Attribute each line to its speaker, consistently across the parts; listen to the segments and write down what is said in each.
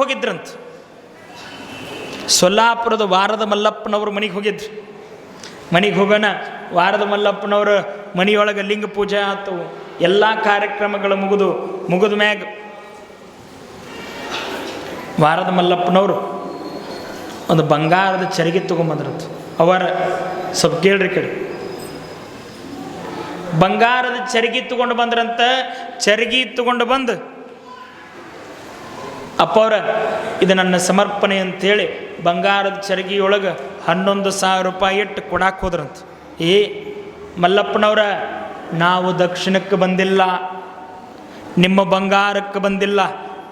Speaker 1: ಹೋಗಿದ್ರಂತ. ಸೊಲ್ಲಾಪುರದ ವಾರದ ಮಲ್ಲಪ್ಪನವರು ಮನೆಗೆ ಹೋಗಿದ್ರು. ಮನೆಗೆ ಹೋಗೋಣ, ವಾರದ ಮಲ್ಲಪ್ಪನವರು ಮನೆಯೊಳಗೆ ಲಿಂಗ ಪೂಜೆ ಆತು, ಎಲ್ಲ ಕಾರ್ಯಕ್ರಮಗಳು ಮುಗಿದು, ಮುಗಿದ ಮ್ಯಾಗ. ವಾರದ ಮಲ್ಲಪ್ಪನವರು ಒಂದು ಬಂಗಾರದ ಚರಿಗೆ ತೊಗೊಂಬಂದ್ರಂತ. ಅವರ, ಸ್ವಲ್ಪ ಕೇಳ್ರಿ ಕೇಳಿ ಬಂಗಾರದ ಚರಗಿ ತಗೊಂಡು ಬಂದ್ರಂತ, ಚರಗಿ ತಗೊಂಡು ಬಂದು ಅಪ್ಪವ್ರ, ಇದು ನನ್ನ ಸಮರ್ಪಣೆ ಅಂತೇಳಿ ಬಂಗಾರದ ಚರಗಿಯೊಳಗೆ ಹನ್ನೊಂದು ಸಾವಿರ ರೂಪಾಯಿ ಇಟ್ಟು ಕೊಡಕ್ಕೆ ಹೋದ್ರಂತೆ. ಏ, ಮಲ್ಲಪ್ಪನವರ, ನಾವು ದಕ್ಷಿಣಕ್ಕೆ ಬಂದಿಲ್ಲ, ನಿಮ್ಮ ಬಂಗಾರಕ್ಕೆ ಬಂದಿಲ್ಲ,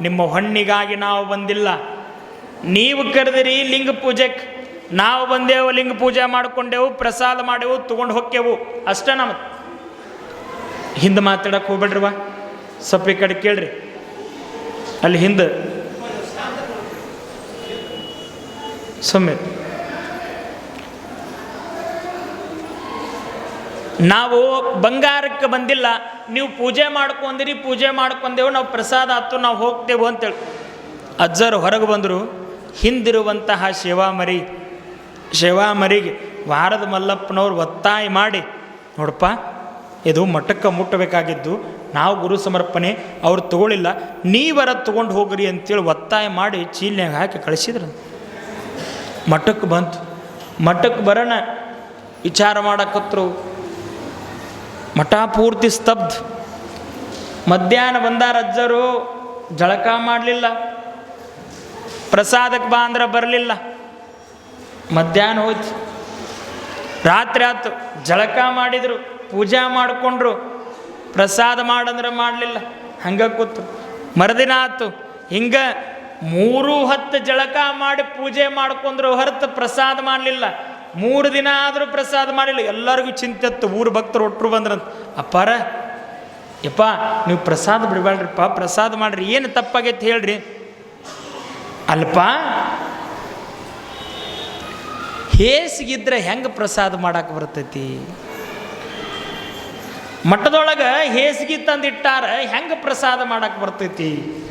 Speaker 1: ನಿಮ್ಮ ಹೊಣ್ಣಿಗಾಗಿ ನಾವು ಬಂದಿಲ್ಲ. ನೀವು ಕರೆದಿರಿ ಲಿಂಗ ಪೂಜೆಗೆ ನಾವು ಬಂದೆವು ಲಿಂಗ ಪೂಜೆ ಮಾಡ್ಕೊಂಡೆವು, ಪ್ರಸಾದ ಮಾಡೆವು, ತಗೊಂಡು ಹೊಕ್ಕೆವು, ಅಷ್ಟೇ ನಮ್ಮ ಹಿಂದೆ ಮಾತಾಡಕ್ಕೆ ಹೋಗ್ಬೇಡ್ರಿ ಸ್ವಲ್ಪ ಈ ಕಡೆ ಕೇಳ್ರಿ. ಅಲ್ಲಿ ಹಿಂದೆ ಸುಮ್ಮನೆ ನಾವು ಬಂಗಾರಕ್ಕೆ ಬಂದಿಲ್ಲ, ನೀವು ಪೂಜೆ ಮಾಡ್ಕೊಂಡಿರಿ ಪೂಜೆ ಮಾಡ್ಕೊಂಡೆವು, ನಾವು ಪ್ರಸಾದ ಆಯ್ತು ನಾವು ಹೋಗ್ತೇವೆ ಅಂತೇಳಿ. ಅಜ್ಜರು ಹೊರಗೆ ಬಂದರು, ಹಿಂದಿರುವಂತಹ ಶಿವಾಮರಿ, ಶಿವಾಮರಿಗೆ ವಾರದ ಮಲ್ಲಪ್ಪನವ್ರು ಒತ್ತಾಯ ಮಾಡಿ, ನೋಡಪ್ಪ, ಇದು ಮಠಕ್ಕೆ ಮುಟ್ಟಬೇಕಾಗಿದ್ದು, ನಾವು ಗುರು ಸಮರ್ಪಣೆ, ಅವ್ರು ತಗೊಳ್ಳಿಲ್ಲ ನೀವರ ತೊಗೊಂಡು ಹೋಗ್ರಿ ಅಂತೇಳಿ ಒತ್ತಾಯ ಮಾಡಿ ಚೀಲ್ನ್ಯಾಗ ಹಾಕಿ ಕಳಿಸಿದ್ರು ಮಠಕ್ಕೆ ಬಂತು. ಮಠಕ್ಕೆ ಬರೋಣ, ವಿಚಾರ ಮಾಡಕತ್ರು. ಮಠ ಪೂರ್ತಿ ಸ್ತಬ್ಧ. ಮಧ್ಯಾಹ್ನ ಬಂದಾರ ಅಜ್ಜರು, ಜಳಕ ಮಾಡಲಿಲ್ಲ. ಪ್ರಸಾದಕ್ಕೆ ಬಾ ಅಂದ್ರೆ ಬರಲಿಲ್ಲ. ಮಧ್ಯಾಹ್ನ ಹೋಯ್ತು. ರಾತ್ರಿ ಆಯ್ತು ಜಳಕ ಮಾಡಿದರು, ಪೂಜಾ ಮಾಡಿಕೊಂಡ್ರು. ಪ್ರಸಾದ ಮಾಡಂದ್ರೆ ಮಾಡಲಿಲ್ಲ. ಹಂಗೆ ಕೂತು. ಮರುದಿನ ಆಯ್ತು ಹಿಂಗೆ ಮೂರು ಹತ್ತು ಜಳಕ ಮಾಡಿ ಪೂಜೆ ಮಾಡ್ಕೊಂಡ್ರು ಹೊರತು ಪ್ರಸಾದ ಮಾಡಲಿಲ್ಲ. ಮೂರು ದಿನ ಆದರೂ ಪ್ರಸಾದ ಮಾಡಿಲ್ಲ. ಎಲ್ಲರಿಗೂ ಚಿಂತೆತ್ತು. ಊರು ಭಕ್ತರು ಒಟ್ಟರು ಬಂದ್ರಂತ. ಅಪ್ಪಾರ, ಯಪ್ಪ, ನೀವು ಪ್ರಸಾದ ಬಿಡಬೇಡ್ರಿಪ್ಪ ಪ್ರಸಾದ ಮಾಡ್ರಿ. ಏನು ತಪ್ಪಾಗೈತೆ ಹೇಳ್ರಿ. ಅಲ್ಪ ಹೇಸಿಗಿದ್ರೆ ಹೆಂಗೆ ಪ್ರಸಾದ ಮಾಡಕ್ಕೆ ಬರ್ತೈತಿ? ಮಠದೊಳಗೆ ಹೇಸಿಗೆ ತಂದಿಟ್ಟಾರ, ಹೆಂಗೆ ಪ್ರಸಾದ ಮಾಡಕ್ಕೆ ಬರ್ತೈತಿ?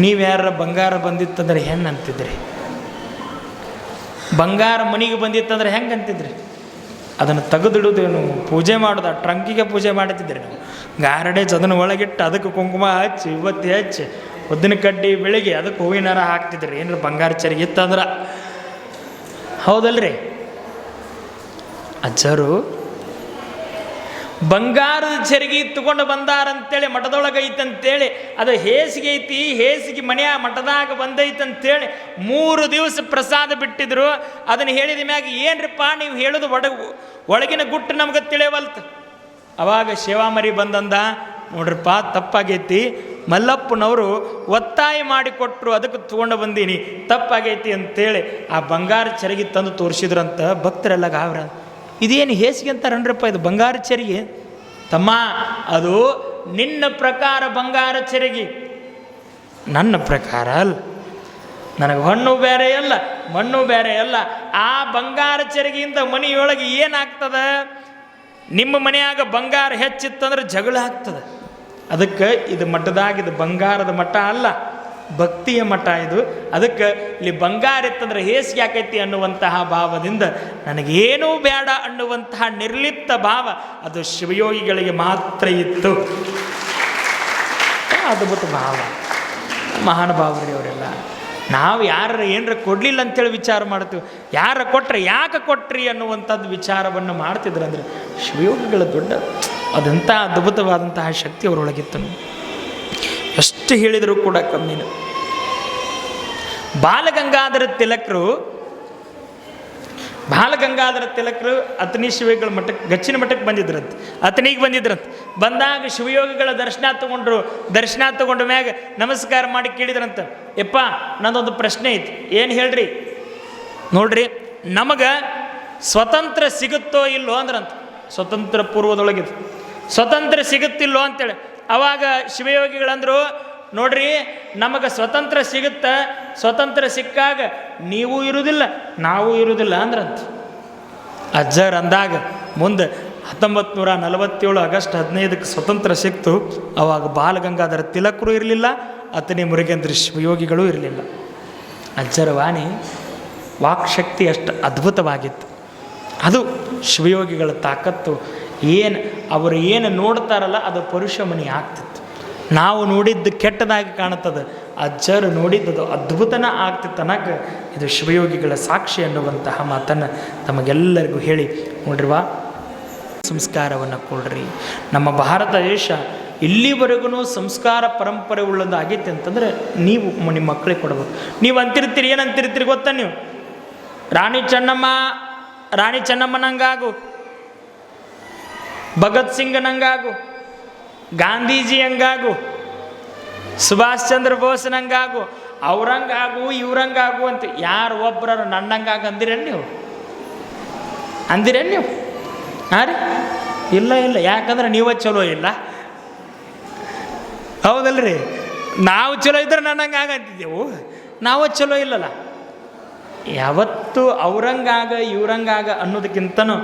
Speaker 1: ನೀವು ಯಾರ ಬಂಗಾರ ಬಂದಿತ್ತಂದ್ರೆ ಹೆಂಗೆ ಅಂತಿದ್ರಿ ಬಂಗಾರ ಮನೆಗೆ ಬಂದಿತ್ತಂದ್ರೆ ಹೆಂಗೆ ಅಂತಿದ್ರಿ ಅದನ್ನು ತೆಗೆದಿಡೋದೇನು ಪೂಜೆ ಮಾಡೋದು ಟ್ರಂಕಿಗೆ ಪೂಜೆ ಮಾಡುತ್ತಿದ್ರಿ ನಾವು. ಗಾರಡೇಜ್ ಅದನ್ನು ಒಳಗಿಟ್ಟು ಅದಕ್ಕೆ ಕುಂಕುಮ ಹಚ್ಚಿ, ಇವತ್ತು ಹಚ್ಚಿ, ಉದ್ದಿನ ಕಡ್ಡಿ, ಬೆಳಿಗ್ಗೆ ಅದಕ್ಕೆ ಹೂವಿನಾರ ಹಾಕ್ತಿದ್ರಿ. ಏನಾರ ಬಂಗಾರ ಚರಿಗೆ ಇತ್ತಂದ್ರೆ? ಹೌದಲ್ರಿ? ಅಜ್ಜರು ಬಂಗಾರದ ಚರಿಗೆ ತಗೊಂಡು ಬಂದಾರಂತೇಳಿ ಮಠದೊಳಗೆ ಐತಂತೇಳಿ ಅದು ಹೇಸಿಗೆ ಐತಿ ಹೇಸಿಗೆ ಮನೆಯ ಮಠದಾಗ ಬಂದೈತಂತೇಳಿ, ಮೂರು ದಿವಸ ಪ್ರಸಾದ ಬಿಟ್ಟಿದ್ರು. ಅದನ್ನು ಹೇಳಿದ ಮ್ಯಾಗ, ಏನ್ರಿಪ್ಪ ನೀವು ಹೇಳೋದು ಒಡ ಒಳಗಿನ ಗುಟ್ಟು ನಮ್ಗೆ ತಿಳಿಯವಲ್ತು ಅವಾಗ ಶಿವಾಮರಿ ಬಂದಂದ, ನೋಡ್ರಪ್ಪ, ತಪ್ಪಾಗೈತಿ. ಮಲ್ಲಪ್ಪನವರು ಒತ್ತಾಯ ಮಾಡಿಕೊಟ್ರು ಅದಕ್ಕೆ ತೊಗೊಂಡು ಬಂದೀನಿ. ತಪ್ಪಾಗೈತಿ ಅಂತೇಳಿ ಆ ಬಂಗಾರ ಚರಗಿ ತಂದು ತೋರಿಸಿದ್ರಂತ ಭಕ್ತರೆಲ್ಲ ಗಾವ್ರ. ಇದೇನು ಹೇಸಿಗೆ ಅಂತಾರನ್ರಪ್ಪ ಇದು ಬಂಗಾರ ಚರಿಗೆ? ತಮ್ಮ, ಅದು ನಿನ್ನ ಪ್ರಕಾರ ಬಂಗಾರ ಚರಿಗೆ. ನನ್ನ ಪ್ರಕಾರ ಅಲ್ಲ. ನನಗೆ ಹಣ್ಣು ಬೇರೆ ಅಲ್ಲ, ಮಣ್ಣು ಬೇರೆ ಅಲ್ಲ. ಆ ಬಂಗಾರ ಚರಿಗೆಯಿಂದ ಮನೆಯೊಳಗೆ ಏನಾಗ್ತದ? ನಿಮ್ಮ ಮನೆಯಾಗ ಬಂಗಾರ ಹೆಚ್ಚಿತ್ತಂದ್ರೆ ಜಗಳ ಆಗ್ತದೆ. ಅದಕ್ಕೆ ಇದು ಮಟ್ಟದಾಗಿದ್ದು ಬಂಗಾರದ ಮಟ್ಟ ಅಲ್ಲ. ಭಕ್ತಿಯ ಮಠ ಇದು. ಅದಕ್ಕೆ ಇಲ್ಲಿ ಬಂಗಾರ ಇತ್ತಂದ್ರೆ ಹೇಸಿಗೆ ಯಾಕೈತಿ ಅನ್ನುವಂತಹ ಭಾವದಿಂದ ನನಗೇನೂ ಬೇಡ ಅನ್ನುವಂತಹ ನಿರ್ಲಿಪ್ತ ಭಾವ ಅದು ಶಿವಯೋಗಿಗಳಿಗೆ ಮಾತ್ರ ಇತ್ತು. ಅದ್ಭುತ ಭಾವ. ಮಹಾನುಭಾವರಿ ಅವರೆಲ್ಲ ನಾವು ಯಾರ ಏನರ ಕೊಡಲಿಲ್ಲ ಅಂತೇಳಿ ವಿಚಾರ ಮಾಡ್ತೀವಿ. ಯಾರ ಕೊಟ್ಟರೆ ಯಾಕೆ ಕೊಟ್ರಿ ಅನ್ನುವಂಥದ್ದು ವಿಚಾರವನ್ನು ಮಾಡ್ತಿದ್ರು ಅಂದರೆ ಶಿವಯೋಗಿಗಳ ದೊಡ್ಡ ಅದಂಥ ಅದ್ಭುತವಾದಂತಹ ಶಕ್ತಿ ಅವರೊಳಗಿತ್ತು. ಎಷ್ಟು ಹೇಳಿದರೂ ಕೂಡ ಕಮ್ಮಿನ ಬಾಲಗಂಗಾಧರ ತಿಲಕರು ಬಾಲಗಂಗಾಧರ ತಿಲಕರು ಅತನಿ ಶಿವಗಳ ಮಠಕ್ಕೆ ಗಚ್ಚಿನ ಮಠಕ್ಕೆ ಬಂದಿದ್ರಂತೆ. ಅತನಿಗೆ ಬಂದಿದ್ರಂತೆ. ಬಂದಾಗ ಶಿವಯೋಗಿಗಳ ದರ್ಶನ ತಗೊಂಡ್ರು. ದರ್ಶನ ತಗೊಂಡ ಮ್ಯಾಗ ನಮಸ್ಕಾರ ಮಾಡಿ ಕೇಳಿದ್ರಂತ. ಯಪ್ಪ, ನಂದೊಂದು ಪ್ರಶ್ನೆ ಐತಿ. ಏನು ಹೇಳ್ರಿ? ನೋಡ್ರಿ, ನಮಗೆ ಸ್ವತಂತ್ರ ಸಿಗುತ್ತೋ ಇಲ್ಲೋ ಅಂದ್ರಂತ. ಸ್ವತಂತ್ರ ಪೂರ್ವದೊಳಗಿದು. ಸ್ವತಂತ್ರ ಸಿಗುತ್ತಿಲ್ಲೋ ಅಂತೇಳಿ. ಅವಾಗ ಶಿವಯೋಗಿಗಳಂದ್ರು, ನೋಡ್ರಿ, ನಮಗೆ ಸ್ವತಂತ್ರ ಸಿಗುತ್ತ, ಸ್ವತಂತ್ರ ಸಿಕ್ಕಾಗ ನೀವು ಇರುವುದಿಲ್ಲ ನಾವು ಇರುವುದಿಲ್ಲ ಅಂದ್ರಂತ. ಅಜ್ಜರ್ ಅಂದಾಗ ಮುಂದೆ ಹತ್ತೊಂಬತ್ತು ನೂರ ನಲವತ್ತೇಳು ಆಗಸ್ಟ್ ಹದಿನೈದಕ್ಕೆ ಸ್ವತಂತ್ರ ಸಿಕ್ತು. ಅವಾಗ ಬಾಲಗಂಗಾಧರ ತಿಲಕರು ಇರಲಿಲ್ಲ, ಅತನಿ ಮುರುಗೇಂದ್ರ ಶಿವಯೋಗಿಗಳು ಇರಲಿಲ್ಲ. ಅಜ್ಜರ ವಾಣಿ ವಾಕ್ಶಕ್ತಿ ಅಷ್ಟು ಅದ್ಭುತವಾಗಿತ್ತು. ಅದು ಶಿವಯೋಗಿಗಳ ತಾಕತ್ತು ಏನು ಅವರು ಏನು ನೋಡ್ತಾರಲ್ಲ ಅದು ಪುರುಷಮನಿ ಆಗ್ತಿತ್ತು. ನಾವು ನೋಡಿದ್ದು ಕೆಟ್ಟದಾಗಿ ಕಾಣುತ್ತದೆ. ಅಜ್ಜರು ನೋಡಿದ್ದದು ಅದ್ಭುತನ ಆಗ್ತಿತ್ತನಕ ಇದು ಶಿವಯೋಗಿಗಳ ಸಾಕ್ಷಿ ಅನ್ನುವಂತಹ ಮಾತನ್ನು ತಮಗೆಲ್ಲರಿಗೂ ಹೇಳಿ ನೋಡ್ರಿವಾ. ಸಂಸ್ಕಾರವನ್ನು ಕೊಡ್ರಿ. ನಮ್ಮ ಭಾರತ ದೇಶ ಇಲ್ಲಿವರೆಗೂ ಸಂಸ್ಕಾರ ಪರಂಪರೆ ಉಳ್ಳದು ಆಗೈತೆ ಅಂತಂದ್ರೆ ನೀವು ನಿಮ್ಮ ಮಕ್ಕಳಿಗೆ ಕೊಡ್ಬೇಕು. ನೀವು ಅಂತಿರ್ತೀರಿ ಏನು ಅಂತಿರ್ತೀರಿ ಗೊತ್ತಾ ನೀವು? ರಾಣಿ ಚೆನ್ನಮ್ಮ, ರಾಣಿ ಚೆನ್ನಮ್ಮನಂಗಾಗು. ಭಗತ್ ಸಿಂಗ್ನಂಗಾಗು ಗಾಂಧೀಜಿ ಹಂಗಾಗು, ಸುಭಾಷ್ ಚಂದ್ರ ಬೋಸ್ನಂಗಾಗು ಅವ್ರಂಗಾಗು, ಇವ್ರಂಗಾಗು ಅಂತ ಯಾರು ಒಬ್ಬರ ನನ್ನಂಗಾಗ ಅಂದಿರೇನು ನೀವು? ಅಂದಿರೇನು ನೀವು? ಹಾಂ ರೀ? ಇಲ್ಲ ಇಲ್ಲ. ಯಾಕಂದ್ರೆ ನೀವೇ ಚಲೋ ಇಲ್ಲ. ಹೌದಲ್ರಿ? ನಾವು ಚಲೋ ಇದ್ರೆ ನನ್ನಂಗೆ ಆಗಂತಿದ್ದೆವು ನಾವು ಚಲೋ ಇಲ್ಲಲ್ಲ. ಯಾವತ್ತು ಅವ್ರಂಗಾಗ, ಇವ್ರಂಗಾಗ ಅನ್ನೋದಕ್ಕಿಂತನೂ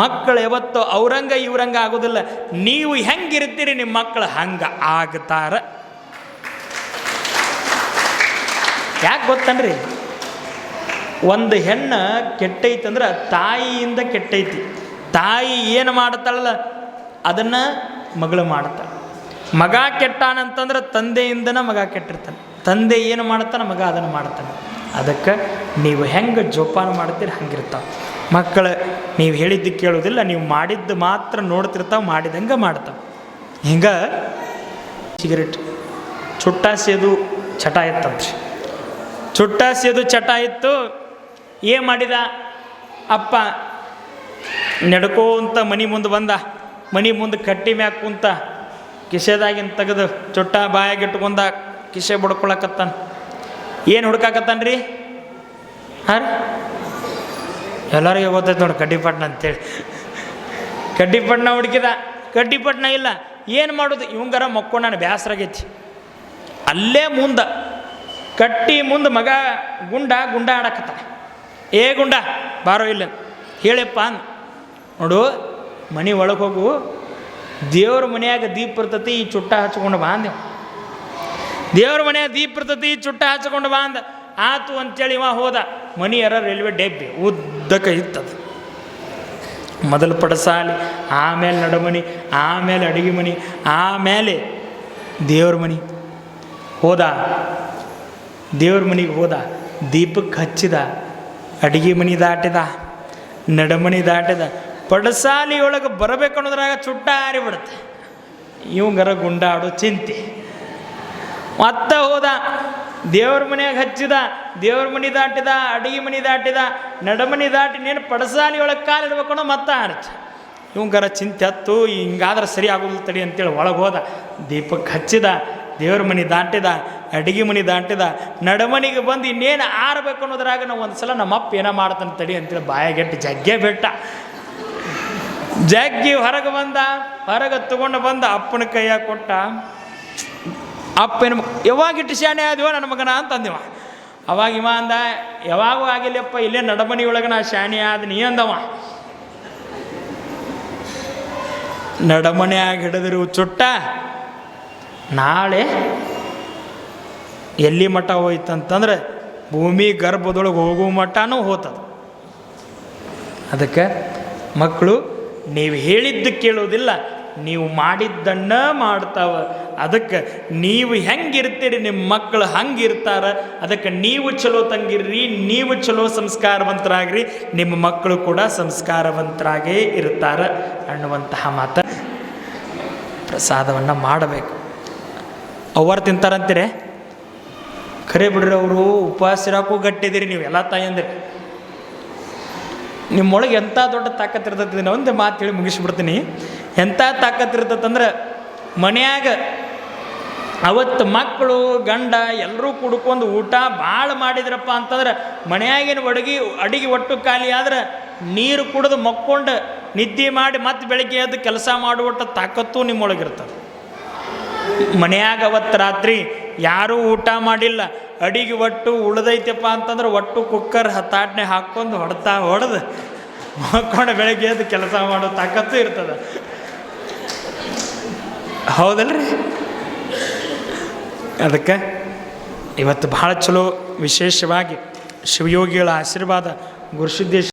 Speaker 1: ಮಕ್ಕಳು ಯಾವತ್ತೋ ಅವ್ರಂಗ ಇವರಂಗ ಆಗೋದಿಲ್ಲ. ನೀವು ಹೆಂಗಿರ್ತೀರಿ ನಿಮ್ಮ ಮಕ್ಕಳು ಹಂಗೆ ಆಗ್ತಾರ. ಯಾಕೆ ಗೊತ್ತನ್ರಿ? ಒಂದು ಹೆಣ್ಣು ಕೆಟ್ಟೈತಂದ್ರೆ ತಾಯಿಯಿಂದ ಕೆಟ್ಟೈತಿ. ತಾಯಿ ಏನು ಮಾಡ್ತಾಳಲ್ಲ, ಅದನ್ನು ಮಗಳು ಮಾಡ್ತಾಳೆ. ಮಗ ಕೆಟ್ಟಾನಂತಂದ್ರೆ ತಂದೆಯಿಂದನ ಮಗ ಕೆಟ್ಟಿರ್ತಾನೆ. ತಂದೆ ಏನು ಮಾಡ್ತಾನೆ, ಮಗ ಅದನ್ನು ಮಾಡ್ತಾನೆ. ಅದಕ್ಕೆ ನೀವು ಹೆಂಗೆ ಜೋಪಾನ ಮಾಡ್ತೀರಿ ಹಂಗಿರ್ತಾವೆ. ಮಕ್ಕಳು, ನೀವು ಹೇಳಿದ್ದು ಕೇಳೋದಿಲ್ಲ ನೀವು ಮಾಡಿದ್ದು ಮಾತ್ರ ನೋಡ್ತಿರ್ತಾವೆ, ಮಾಡಿದಂಗೆ ಮಾಡ್ತಾವೆ. ಹಿಂಗೆ ಸಿಗರೇಟ್ ಚುಟ್ಟ ಸೇದು ಚಟ ಇತ್ತಂತ್ರಿ ಚುಟ್ಟ ಸೇದು ಚಟ ಇತ್ತು, ಏನು ಮಾಡಿದ? ಅಪ್ಪ ನಡ್ಕೋಂತ ಮನೆ ಮುಂದೆ ಬಂದ. ಮನೆ ಮುಂದೆ ಕಟ್ಟಿ ಮ್ಯಾಗ ಕುಂತ ಕಿಸೆದಾಗಿನ ತೆಗೆದು ಚುಟ್ಟ ಬಾಯಾಗ ಇಟ್ಕೊಂಡ ಕಿಸೆ ಬಡ್ಕೊಳಕತ್ತಾನ. ಏನು ಹುಡ್ಕಾಕತ್ತಾನ ರೀ ಹಾಂ ಎಲ್ಲರಿಗೂ ಗೊತ್ತೈತೆ ನೋಡಿ ಕಡ್ಡಿಪಟ್ಣ ಅಂತೇಳಿ. ಕಡ್ಡಿಪಟ್ಣ ಹುಡುಕಿದ ಕಡ್ಡಿಪಟ್ಣ ಇಲ್ಲ, ಏನು ಮಾಡೋದು? ಇವಂಗರ ನಾನು ಬೇಸರಾಗೈತಿ ಅಲ್ಲೇ ಮುಂದೆ, ಕಟ್ಟಿ ಮುಂದೆ ಮಗ ಗುಂಡ ಗುಂಡ ಆಡಕತ್ತ. ಏ ಗುಂಡ, ಬಾರೋ ಇಲ್ಲ. ಹೇಳಪ್ಪ ಅಂದ್. ನೋಡು, ಮನೆ ಒಳಗೆ ಹೋಗು. ದೇವ್ರ ಮನೆಯಾಗ ದೀಪ ಇರ್ತತಿ, ಈ ಚುಟ್ಟ ಹಚ್ಕೊಂಡು ಬಾ ಅಂದೆ. ದೇವ್ರ ಮನೆಯಾಗ ದೀಪ ಇರ್ತತಿ, ಈ ಚುಟ್ಟ ಹಚ್ಕೊಂಡು ಬಾ ಅಂದ. ಆತು ಅಂತೇಳಿ ಇವ ಹೋದ. ಮನಿಯರ ರೈಲ್ವೆ ಡೆಬ್ಬಿ ಉದ್ದಕ ಇತ್ತದು. ಮೊದಲು ಪಡಸಾಲಿ, ಆಮೇಲೆ ನಡಮನಿ, ಆಮೇಲೆ ಅಡುಗೆ ಮನೆ, ಆಮೇಲೆ ದೇವ್ರ ಮನೆ. ಹೋದ. ದೇವ್ರ ಮನಿಗೆ ಹೋದ. ದೀಪಕ್ಕೆ ಹಚ್ಚಿದ. ಅಡುಗೆ ಮನೆ ದಾಟಿದ. ನಡಮಣಿ ದಾಟಿದ. ಪಡಸಾಲಿಯೊಳಗೆ ಬರಬೇಕು ಅನ್ನೋದ್ರಾಗ ಚುಟ್ಟ ಹಾರಿಬಿಡುತ್ತೆ ಇವಂಗರ ಗುಂಡಾಡೋ ಚಿಂತೆ. ಮತ್ತ ಹೋದ. ದೇವ್ರ ಮನೆಯಾಗ ಹಚ್ಚಿದ, ದೇವ್ರ ಮನೆ ದಾಟಿದ, ಅಡಿಗೆ ಮನೆ ದಾಟಿದ, ನಡಮನಿ ದಾಟಿ ನೀನು ಪಡಸಾಲಿ ಒಳಗೆ ಕಾಲಿಡ್ಬೇಕು ಅನ್ನೋ ಮತ್ತೆ ಆರ್ಚ. ಗರ ಚಿಂತೆ ಹತ್ತು, ಹಿಂಗಾದ್ರೆ ಸರಿ ಆಗೋದಿಲ್ಲ ತಡಿ ಅಂತೇಳಿ ಒಳಗೆ ಹೋದ. ದೀಪಕ್ಕೆ ಹಚ್ಚಿದ, ದೇವ್ರ ಮನೆ ದಾಟಿದ, ಅಡಿಗೆ ಮನೆ ದಾಟಿದ, ನಡಮನಿಗೆ ಬಂದು ಇನ್ನೇನು ಆರಬೇಕು ಅನ್ನೋದ್ರಾಗ ನಾವು ಒಂದು ಸಲ ನಮ್ಮ ಅಪ್ಪ ಏನೋ ಮಾಡ್ತಾನೆ ತಡಿ ಅಂತೇಳಿ ಬಾಯಾಗೆಟ್ಟು ಜಗ್ಗೆ ಬೆಟ್ಟ. ಜಗ್ಗಿ ಹೊರಗೆ ಬಂದ, ಹೊರಗೆ ತಗೊಂಡು ಬಂದ, ಅಪ್ಪನ ಕೈಯಾಗ ಕೊಟ್ಟ. ಅಪ್ಪನ ಯಾವಾಗಿಟ್ಟು ಶಾಣೆ ಆದಿವ ನನ್ನ ಮಗನ? ಅಂತಂದಿವ. ಅವಾಗ ಇವ ಅಂದ, ಯಾವಾಗೂ ಆಗಿಲ್ಲಪ್ಪ, ಇಲ್ಲೇ ನಡಮನಿ ಒಳಗೆ ನಾ ಶಾಣೆ ಆದ ನೀ ಅಂದವ. ನಡಮನೆಯಾಗಿ ಹಿಡಿದಿರು ಚುಟ್ಟ, ನಾಳೆ ಎಲ್ಲಿ ಮಠ ಹೋಯ್ತಂತಂದ್ರೆ ಭೂಮಿ ಗರ್ಭದೊಳಗೆ ಹೋಗೋ ಮಠನೂ ಹೋತದ. ಅದಕ್ಕೆ ಮಕ್ಕಳು ನೀವು ಹೇಳಿದ್ದು ಕೇಳೋದಿಲ್ಲ, ನೀವು ಮಾಡಿದ್ದನ್ನ ಮಾಡ್ತಾವ ಅದಕ್ಕೆ ನೀವು ಹೆಂಗಿರ್ತೀರಿ, ನಿಮ್ಮ ಮಕ್ಕಳು ಹಂಗಿರ್ತಾರ, ಅದಕ್ಕೆ ನೀವು ಚಲೋ ತಂಗಿರ್ರಿ, ನೀವು ಚಲೋ ಸಂಸ್ಕಾರವಂತರಾಗ್ರಿ, ನಿಮ್ಮ ಮಕ್ಕಳು ಕೂಡ ಸಂಸ್ಕಾರವಂತರಾಗೇ ಇರ್ತಾರ ಅನ್ನುವಂತಹ ಮಾತ ಪ್ರಸಾದವನ್ನು ಮಾಡಬೇಕು. ಅವರು ತಿಂತಾರಂತೀರಿ? ಖರೆ ಬಿಡ್ರಿ ಅವರು, ಉಪವಾಸ ಇರೋಕ್ಕೂ ಗಟ್ಟಿದ್ದೀರಿ ನೀವು ಎಲ್ಲ ತಾಯಂದಿರಿ ನಿಮ್ಮೊಳಗೆ ಎಂಥ ದೊಡ್ಡ ತಾಕತ್ತಿರ್ತೈತಿ ಒಂದು ಮಾತು ಹೇಳಿ ಮುಗಿಸ್ಬಿಡ್ತೀನಿ. ಎಂಥ ತಾಕತ್ತಿರ್ತೈತಂದ್ರೆ ಮನ್ಯಾಗ ಅವತ್ತು ಮಕ್ಕಳು, ಗಂಡ ಎಲ್ಲರೂ ಕುಡ್ಕೊಂಡು ಊಟ ಭಾಳ ಮಾಡಿದ್ರಪ್ಪ ಅಂತಂದ್ರೆ ಮನೆಯಾಗಿನ ಒಡಗಿ, ಅಡಿಗೆ ಒಟ್ಟು ಖಾಲಿ ಆದ್ರೆ ನೀರು ಕುಡಿದು ಮಕ್ಕೊಂಡು ನಿದ್ದೆ ಮಾಡಿ ಮತ್ತೆ ಬೆಳಗ್ಗೆ ಎದ್ದು ಕೆಲಸ ಮಾಡುವಟ್ಟ ತಾಕತ್ತು ನಿಮ್ಮೊಳಗಿರ್ತದೆ. ಮನೆಯಾಗ ಅವತ್ತು ರಾತ್ರಿ ಯಾರೂ ಊಟ ಮಾಡಿಲ್ಲ. ಅಡಿಗೆ ಒಟ್ಟು ಉಳ್ದೈತಪ್ಪ ಅಂತಂದ್ರೆ ಒಟ್ಟು ಕುಕ್ಕರ್ ಹತ್ತಾಟನೆ ಹಾಕ್ಕೊಂಡು ಹೊಡ್ತಾ ಹೊಡೆದು ಮಕ್ಕೊಂಡು ಬೆಳಗ್ಗೆ ಎದ್ದು ಕೆಲಸ ಮಾಡೋ ತಾಕತ್ತು ಇರ್ತದೆ. ಹೌದಲ್ರಿ? ಅದಕ್ಕೆ ಇವತ್ತು ಭಾಳ ಚಲೋ ವಿಶೇಷವಾಗಿ ಶಿವಯೋಗಿಗಳ ಆಶೀರ್ವಾದ ಗುರುಸಿದ್ದೇಶ